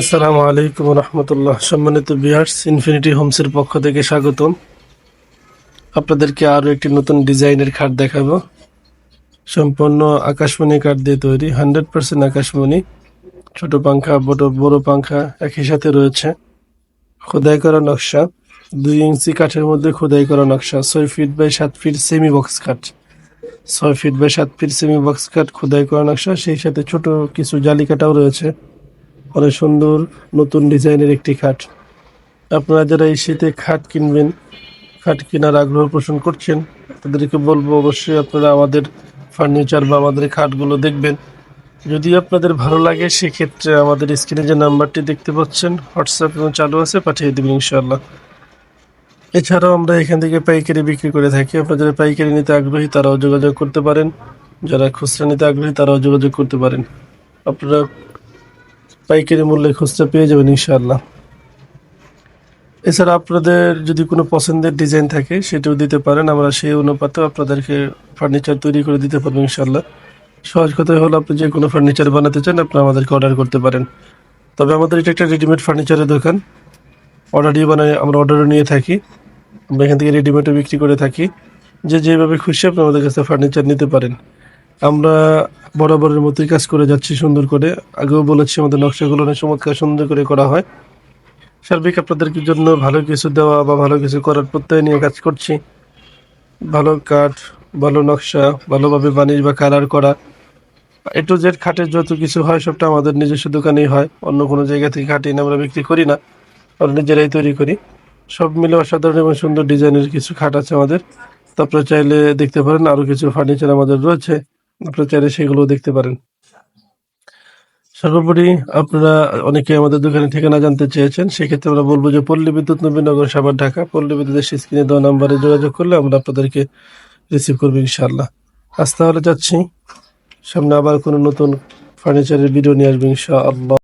আসসালামু আলাইকুম রহমতুল্লাহ। সম্মানিত বিহার্স ইনফিনিটি হোমসের পক্ষ থেকে স্বাগতম। আপনাদেরকে আরও একটি নতুন ডিজাইনের খাট দেখাবো। সম্পূর্ণ আকাশমণি কাঠ দিয়ে তৈরি, হান্ড্রেড পার্সেন্ট আকাশমণি। ছোট পাংখা, বড় বড় পাংখা একই সাথে রয়েছে। খোদাই করা নকশা, দুই ইঞ্চি কাঠের মধ্যে খোদাই করা নকশা, ছয় ফিট বাই সাত ফিট সেমি বক্স কাঠ ছয় ফিট বাই সাত ফিট সেমি বক্স কাঠ খোদাই করা নকশা, সেই সাথে ছোট কিছু জালি কাটাও রয়েছে। অনেক সুন্দর নতুন ডিজাইনের একটি খাট। আপনারা যারা এই শীতে খাট কিনবেন, খাট কেনার আগ্রহ পোষণ করছেন, তাদেরকে বলব অবশ্যই আপনারা আমাদের ফার্নিচার বা আমাদের খাটগুলো দেখবেন। যদি আপনাদের ভালো লাগে, সেক্ষেত্রে আমাদের স্ক্রিনে যে নাম্বারটি দেখতে পাচ্ছেন, হোয়াটসঅ্যাপ এবং চালু আছে, পাঠিয়ে দেবেন ইনশাআল্লাহ। এছাড়াও আমরা এখান থেকে পাইকারি বিক্রি করে থাকি। আপনারা যারা পাইকারি নিতে আগ্রহী, তারাও যোগাযোগ করতে পারেন। যারা খুচরা নিতে আগ্রহী, তারাও যোগাযোগ করতে পারেন। আপনারা পাইকারি মূল্যে খুচরা পেয়ে যাবেন ইনশাআল্লাহ। এছাড়া আপনাদের যদি কোনো পছন্দের ডিজাইন থাকে, সেটাও দিতে পারেন। আমরা সেই অনুপাতেও আপনাদেরকে ফার্নিচার তৈরি করে দিতে পারব ইনশাআল্লাহ। সহজ কথাই হলো, আপনি যে কোনো ফার্নিচার বানাতে চান, আপনি আমাদেরকে অর্ডার করতে পারেন। তবে আমাদের এটা একটা রেডিমেড ফার্নিচারের দোকান। অর্ডার দিয়ে বানাই, আমরা অর্ডারও নিয়ে থাকি। আমরা এখান থেকে রেডিমেডও বিক্রি করে থাকি। যে যেভাবে খুশি আপনি আমাদের কাছে ফার্নিচার নিতে পারেন। আমরা বরাবরের মতোই কাজ করে যাচ্ছি সুন্দর করে। আগেও বলেছি আমাদের নকশাগুলো অনেক চমৎকার, সুন্দর করে করা হয়। সার্বিক আপনাদের জন্য ভালো কিছু দেওয়া বা ভালো কিছু করার প্রত্যয় নিয়ে কাজ করছি। ভালো কাঠ, ভালো নকশা, ভালোভাবে বানিশ বা কালার করা। এ টু জেড খাটের যত কিছু হয়, সবটা আমাদের নিজস্ব দোকানেই হয়। অন্য কোনো জায়গা থেকে খাটি আমরা বিক্রি করি না। আমরা নিজেরাই তৈরি করি। সব মিলে অসাধারণ এবং সুন্দর ডিজাইনের কিছু খাট আছে আমাদের। তারপরে চাইলে দেখতে পারেন, আরও কিছু ফার্নিচার আমাদের রয়েছে। আপনারা চাইলে সেগুলো দেখতে পারেন। সর্বোপরি আপনারা অনেকে আমাদের দোকানে ঠিকানা জানতে চেয়েছেন, সেক্ষেত্রে আমরা বলব যে পল্লী বিদ্যুৎ নবীনগর সাবার ঢাকা। পল্লী বিদ্যুতের স্ক্রিনে দেওয়া নাম্বারে যোগাযোগ করলে আমরা আপনাদেরকে রিসিভ করব ইনশাল্লাহ আজ তাহলে যাচ্ছি। সামনে আবার কোনো নতুন ফার্নিচারের ভিডিও নিয়ে আসব ইনশাআল্লাহ।